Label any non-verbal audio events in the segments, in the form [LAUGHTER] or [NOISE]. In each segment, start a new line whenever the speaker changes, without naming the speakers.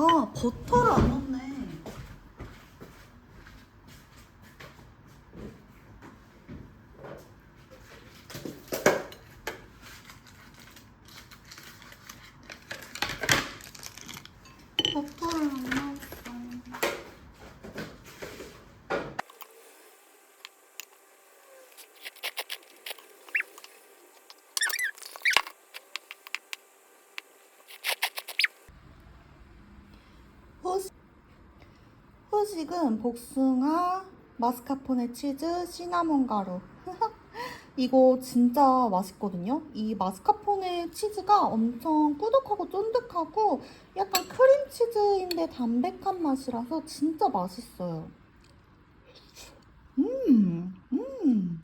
아 버터를 안 넣네. 버터를 안 넣었어. 후식, 후식은 복숭아, 마스카포네 치즈, 시나몬 가루. [LAUGHS] 이거 진짜 맛있거든요. 이 마스카포네 치즈가 엄청 꾸덕하고 쫀득하고 약간 크림치즈인데 담백한 맛이라서 진짜 맛있어요. 음, 음.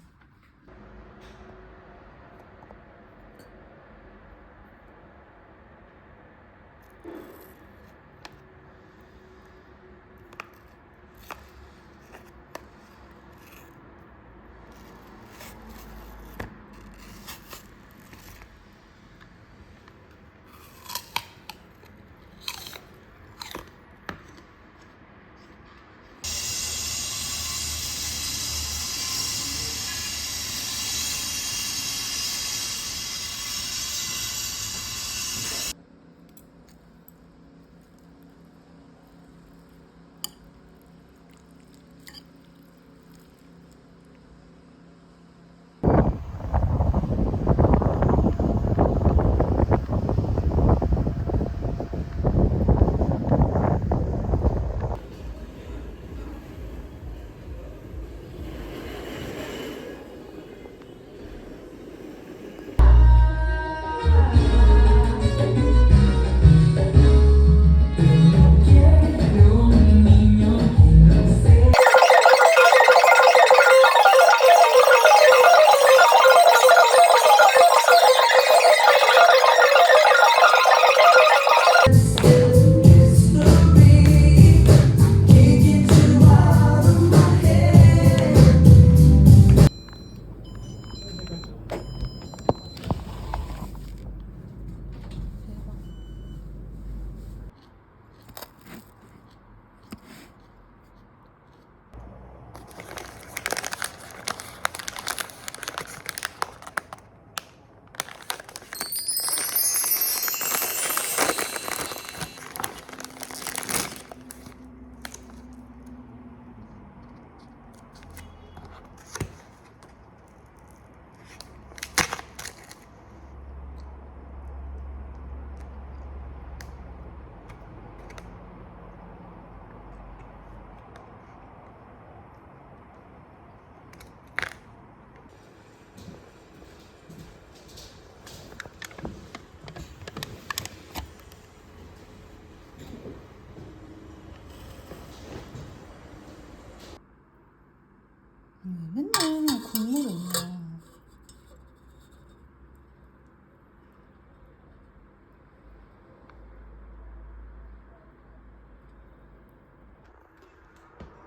맨날 국물이 없네.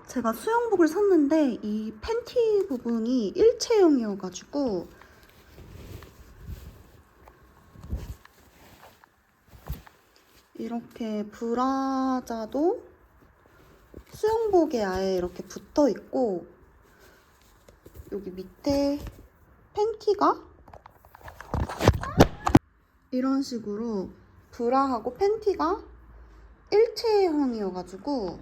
제가 수영복을 샀는데 이 팬티 부분이 일체형이어가지고 이렇게 브라자도 수영복에 아예 이렇게 붙어 있고 여기 밑에 팬티가 이런 식으로 브라하고 팬티가 일체형이어가지고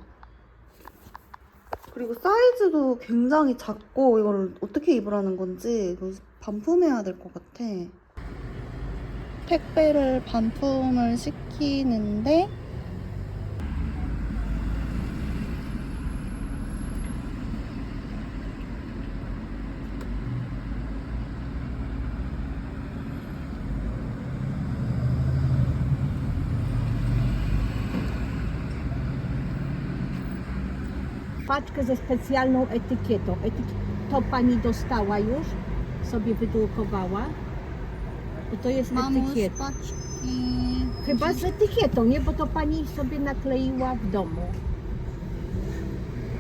그리고 사이즈도 굉장히 작고 이걸 어떻게 입으라는 건지 반품해야 될 것 같아. 택배를 반품을 시키는데
paczkę ze specjalną etykietą. Etyki... To pani dostała już, sobie wydrukowała. Bo to jest etykieta.
paczki.
Chyba z etykietą, nie? Bo to pani sobie nakleiła w domu.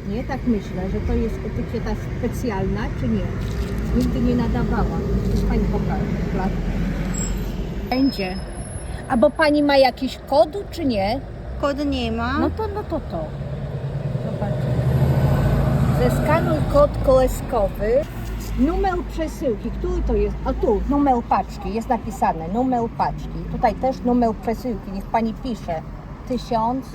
Nie, tak myślę, że to jest etykieta specjalna, czy nie? Nigdy nie nadawałam. Już pani pokaże. Będzie. A bo pani ma jakiś kod, czy nie?
Kodu nie ma.
No to, no to to. Zeskanuj kod koleskowy. Numer przesyłki, który to jest? O tu, numer paczki, jest napisane, numer paczki. Tutaj też numer przesyłki, niech pani pisze. Tysiąc